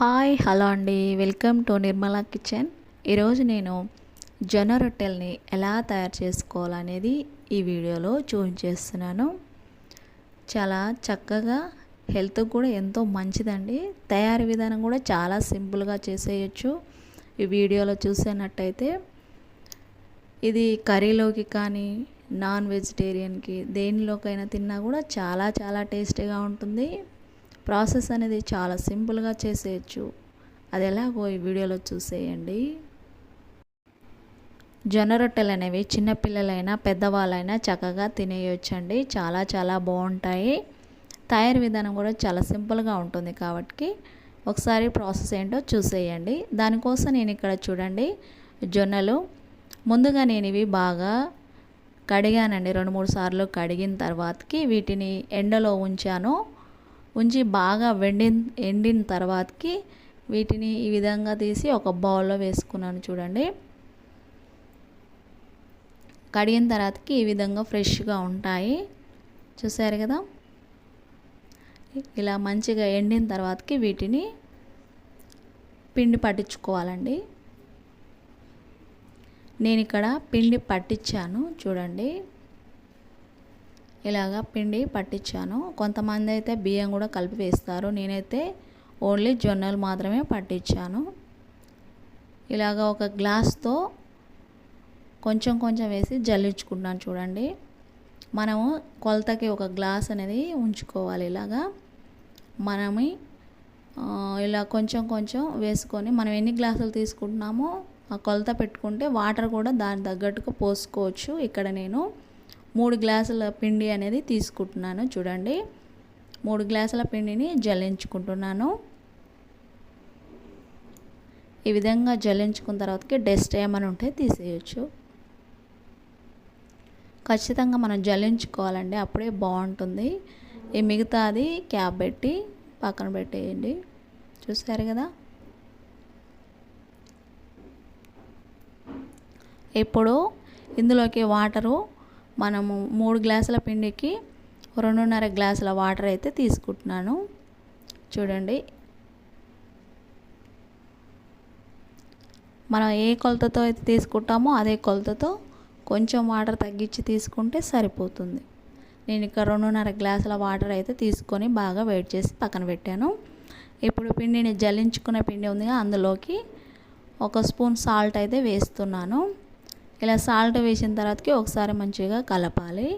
Hi hello అండి. Welcome to Nirmala kitchen. ఈరోజు నేను జొన్న రొట్టెల్ని ఎలా తయారు చేసుకోవాలనేది ఈ వీడియోలో చూపించేస్తున్నాను. చాలా చక్కగా హెల్త్ కూడా ఎంతో మంచిదండి. తయారీ విధానం కూడా చాలా సింపుల్గా చేసేయచ్చు. ఈ వీడియోలో చూసినట్టయితే ఇది కర్రీలోకి కానీ నాన్ వెజిటేరియన్కి దేనిలోకైనా తిన్నా కూడా చాలా చాలా టేస్టీగా ఉంటుంది. ప్రాసెస్ అనేది చాలా సింపుల్గా చేసేయచ్చు. అది ఎలాగో ఈ వీడియోలో చూసేయండి. జొన్న రొట్టెలు అనేవి చిన్నపిల్లలైనా పెద్దవాళ్ళైనా చక్కగా తినేయొచ్చండి. చాలా చాలా బాగుంటాయి. తయారు విధానం కూడా చాలా సింపుల్గా ఉంటుంది కాబట్టి ఒకసారి ప్రాసెస్ ఏంటో చూసేయండి. దానికోసం నేను ఇక్కడ చూడండి జొన్నలు. ముందుగా నేను ఇవి బాగా కడిగానండి. రెండు మూడు సార్లు కడిగిన తర్వాతకి వీటిని ఎండలో ఉంచాను. ఉంచి బాగా వెండిన ఎండిన తర్వాతకి వీటిని ఈ విధంగా తీసి ఒక బౌల్లో వేసుకున్నాను చూడండి. కడిగిన తర్వాతకి ఈ విధంగా ఫ్రెష్గా ఉంటాయి. చూసారు కదా? ఇలా మంచిగా ఎండిన తర్వాతకి వీటిని పిండి పట్టించుకోవాలండి. నేను ఇక్కడ పిండి పట్టించాను చూడండి. ఇలాగా పిండి పట్టించాను. కొంతమంది అయితే బియ్యం కూడా కలిపి వేస్తారు. నేనైతే ఓన్లీ జొన్నలు మాత్రమే పట్టించాను. ఇలాగ ఒక గ్లాస్తో కొంచెం కొంచెం వేసి జల్లించుకుంటున్నాను చూడండి. మనము కొలతకి ఒక గ్లాస్ అనేది ఉంచుకోవాలి ఇలాగా. మనమి ఇలా కొంచెం కొంచెం వేసుకొని మనం ఎన్ని గ్లాసులు తీసుకుంటున్నామో ఆ కొలత పెట్టుకుంటే వాటర్ కూడా దాని తగ్గట్టుగా పోసుకోవచ్చు. ఇక్కడ నేను మూడు గ్లాసుల పిండి అనేది తీసుకుంటున్నాను చూడండి. మూడు గ్లాసుల పిండిని జల్లించుకుంటున్నాను. ఈ విధంగా జల్లించుకున్న తర్వాతకి డస్ట్ ఏమైనా ఉంటే తీసేయచ్చు. ఖచ్చితంగా మనం జల్లించుకోవాలండి అప్పుడే బాగుంటుంది. ఈ మిగతాది క్యాప్ పెట్టి పక్కన పెట్టేయండి. చూసారు కదా? ఇప్పుడు ఇందులోకి వాటరు మనము మూడు గ్లాసుల పిండికి రెండున్నర గ్లాసుల వాటర్ అయితే తీసుకుంటున్నాను. చూడండి. మనం ఏ కొలతతో అయితే తీసుకుంటామో అదే కొలతతో కొంచెం వాటర్ తగ్గించి తీసుకుంటే సరిపోతుంది. నేను ఇక్కడ రెండున్నర గ్లాసుల వాటర్ అయితే తీసుకొని బాగా వెయిట్ చేసి పక్కన పెట్టాను. ఇప్పుడు పిండిని జల్లించుకున్న పిండి ఉందిగా అందులోకి ఒక స్పూన్ సాల్ట్ అయితే వేస్తున్నాను. ఇలా సాల్ట్ వేసిన తర్వాతకి ఒకసారి మంచిగా కలపాలి.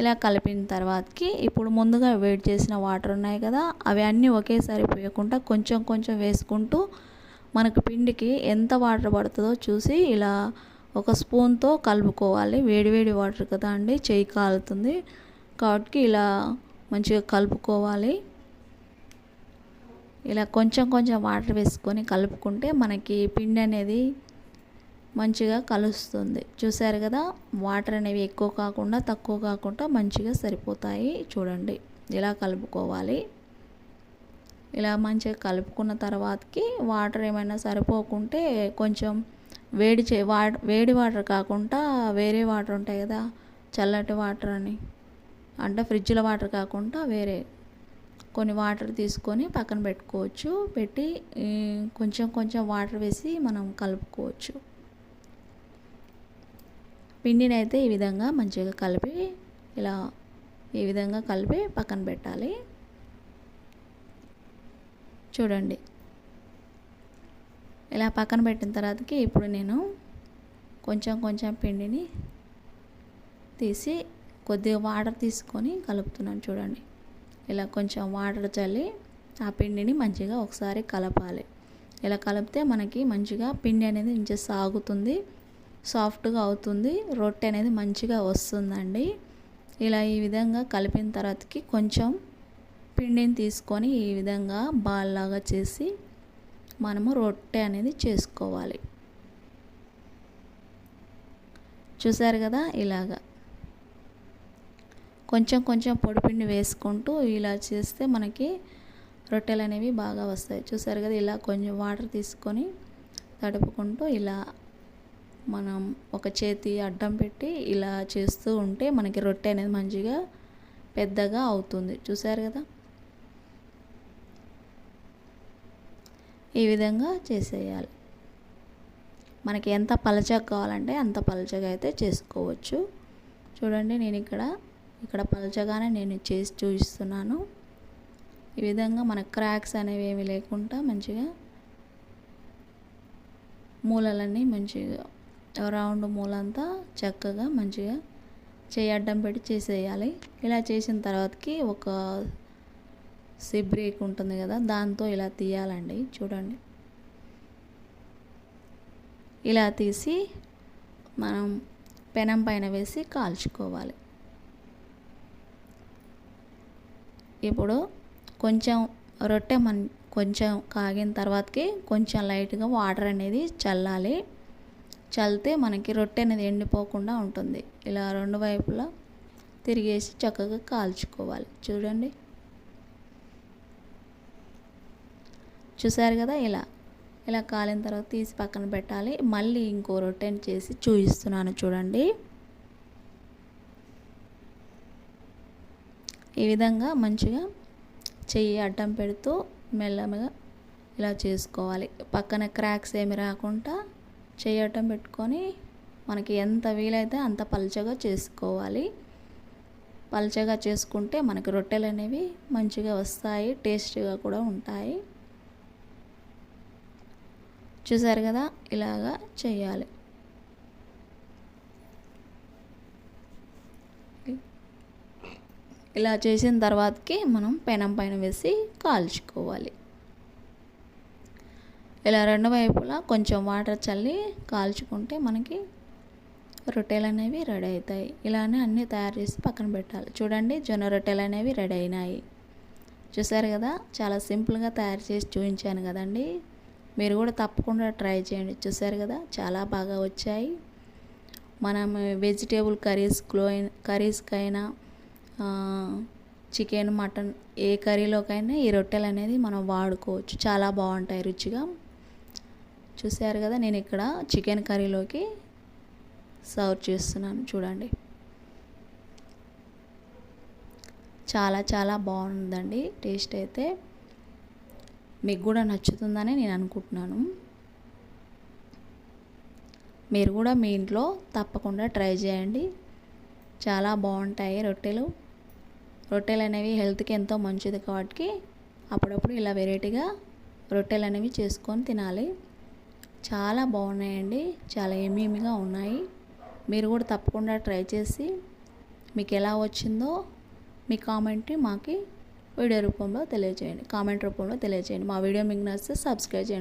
ఇలా కలిపిన తర్వాతకి ఇప్పుడు ముందుగా వేడి చేసిన వాటర్ ఉన్నాయి కదా అవి అన్నీ ఒకేసారి పోయకుండా కొంచెం కొంచెం వేసుకుంటూ మనకు పిండికి ఎంత వాటర్ పడుతుందో చూసి ఇలా ఒక స్పూన్తో కలుపుకోవాలి. వేడివేడి వాటర్ కదా అండి చేయి కాలుతుంది కాబట్టి ఇలా మంచిగా కలుపుకోవాలి. ఇలా కొంచెం కొంచెం వాటర్ వేసుకొని కలుపుకుంటే మనకి పిండి అనేది మంచిగా కలుస్తుంది. చూసారు కదా? వాటర్ అనేవి ఎక్కువ కాకుండా తక్కువ కాకుండా మంచిగా సరిపోతాయి. చూడండి. ఇలా కలుపుకోవాలి? ఇలా మంచిగా కలుపుకున్న తర్వాతకి వాటర్ ఏమైనా సరిపోకుంటే కొంచెం వేడి చే వా వేడి వాటర్ కాకుండా వేరే వాటర్ ఉంటాయి కదా? చల్లటి వాటర్ అని. అంటే ఫ్రిడ్జ్లో వాటర్ కాకుండా వేరే కొన్ని వాటర్ తీసుకొని పక్కన పెట్టుకోవచ్చు. పెట్టి కొంచెం కొంచెం వాటర్ వేసి మనం కలుపుకోవచ్చు. పిండిని అయితే ఈ విధంగా మంచిగా కలిపి ఇలా ఈ విధంగా కలిపి పక్కన పెట్టాలి. చూడండి. ఇలా పక్కన పెట్టిన తర్వాతకి ఇప్పుడు నేను కొంచెం కొంచెం పిండిని తీసి కొద్దిగా వాటర్ తీసుకొని కలుపుతున్నాను చూడండి. ఇలా కొంచెం వాటర్ చల్లి ఆ పిండిని మంచిగా ఒకసారి కలపాలి. ఇలా కలిపితే మనకి మంచిగా పిండి అనేది ఇంచే సాగుతుంది. సాఫ్ట్గా అవుతుంది. రొట్టె అనేది మంచిగా వస్తుందండి. ఇలా ఈ విధంగా కలిపిన తర్వాతకి కొంచెం పిండిని తీసుకొని ఈ విధంగా బాల్లాగా చేసి మనము రొట్టె అనేది చేసుకోవాలి. చూసారు కదా ఇలాగా. కొంచెం కొంచెం పొడిపిండి వేసుకుంటూ ఇలా చేస్తే మనకి రొట్టెలు అనేవి బాగా వస్తాయి. చూసారు కదా ఇలా కొంచెం వాటర్ తీసుకొని తడుపుకుంటూ ఇలా మనం ఒక చేతి అడ్డం పెట్టి ఇలా చేస్తూ ఉంటే మనకి రొట్టె అనేది మంచిగా పెద్దగా అవుతుంది. చూసారు కదా? ఈ విధంగా చేసేయాలి. మనకి ఎంత పలచగా కావాలంటే అంత పలచగా అయితే చేసుకోవచ్చు. చూడండి నేను ఇక్కడ ఇక్కడ పలచగానే నేను చేసి చూపిస్తున్నాను. ఈ విధంగా మన క్రాక్స్ అనేవి ఏమి లేకుండా మంచిగా మూలలన్నీ మంచిగా రౌండ్ మూలంతా చక్కగా మంచిగా చేయి అడ్డం పెట్టి చేసేయాలి. ఇలా చేసిన తర్వాతకి ఒక సిబ్రేక్ ఉంటుంది కదా దాంతో ఇలా తీయాలండి. చూడండి. ఇలా తీసి మనం పెనం పైన వేసి కాల్చుకోవాలి. ఇప్పుడు కొంచెం రొట్టె మన కొంచెం కాగిన తర్వాతకి కొంచెం లైట్గా వాటర్ అనేది చల్లాలి. చల్లితే మనకి రొట్టె అనేది ఎండిపోకుండా ఉంటుంది. ఇలా రెండు వైపులా తిరిగేసి చక్కగా కాల్చుకోవాలి. చూడండి. చూసారు కదా ఇలా. ఇలా కాలిన తర్వాత తీసి పక్కన పెట్టాలి. మళ్ళీ ఇంకో రొట్టెని చేసి చూపిస్తున్నాను చూడండి. ఈ విధంగా మంచిగా చెయ్యి అడ్డం పెడుతూ మెల్లగా ఇలా చేసుకోవాలి. పక్కన క్రాక్స్ ఏమి రాకుండా చేయటం పెట్టుకొని మనకి ఎంత వీలైతే అంత పల్చగా చేసుకోవాలి. పల్చగా చేసుకుంటే మనకి రొట్టెలు అనేవి మంచిగా వస్తాయి టేస్టీగా కూడా ఉంటాయి. చూసారు కదా? ఇలాగా చేయాలి. ఇలా చేసిన తర్వాతకి మనం పెనం పైన వేసి కాల్చుకోవాలి. ఇలా రెండు వైపులా కొంచెం వాటర్ చల్లి కాల్చుకుంటే మనకి రొట్టెలు అనేవి రెడీ అవుతాయి. ఇలానే అన్నీ తయారు చేసి పక్కన పెట్టాలి. చూడండి జొన్న రొట్టెలు అనేవి రెడీ అయినాయి. చూసారు కదా చాలా సింపుల్గా తయారు చేసి చూపించాను కదండి. మీరు కూడా తప్పకుండా ట్రై చేయండి. చూసారు కదా చాలా బాగా వచ్చాయి. మనం వెజిటేబుల్ కర్రీస్లో కర్రీస్కైనా చికెన్ మటన్ ఏ కర్రీలోకైనా ఈ రొట్టెలు అనేది మనం వాడుకోవచ్చు. చాలా బాగుంటాయి రుచిగా. చూసారు కదా నేను ఇక్కడ చికెన్ కర్రీలోకి సర్వ్ చేస్తున్నాను చూడండి. చాలా చాలా బాగుందండి టేస్ట్ అయితే. మీకు కూడా నచ్చుతుందని నేను అనుకుంటున్నాను. మీరు కూడా మీ ఇంట్లో తప్పకుండా ట్రై చేయండి. చాలా బాగుంటాయి రొట్టెలు. రొట్టెలు అనేవి హెల్త్కి ఎంతో మంచిది కాబట్టి అప్పుడప్పుడు ఇలా వెరైటీగా రొట్టెలు అనేవి చేసుకొని తినాలి. చాలా బాగున్నాయండి. చాలా ఏమేమిగా ఉన్నాయి. మీరు కూడా తప్పకుండా ట్రై చేసి మీకు ఎలా వచ్చిందో మీ కామెంట్ని మాకి వీడియో రూపంలో తెలియజేయండి. కామెంట్ రూపంలో తెలియజేయండి. మా వీడియో మీకు నచ్చితే సబ్స్క్రైబ్ చేయండి.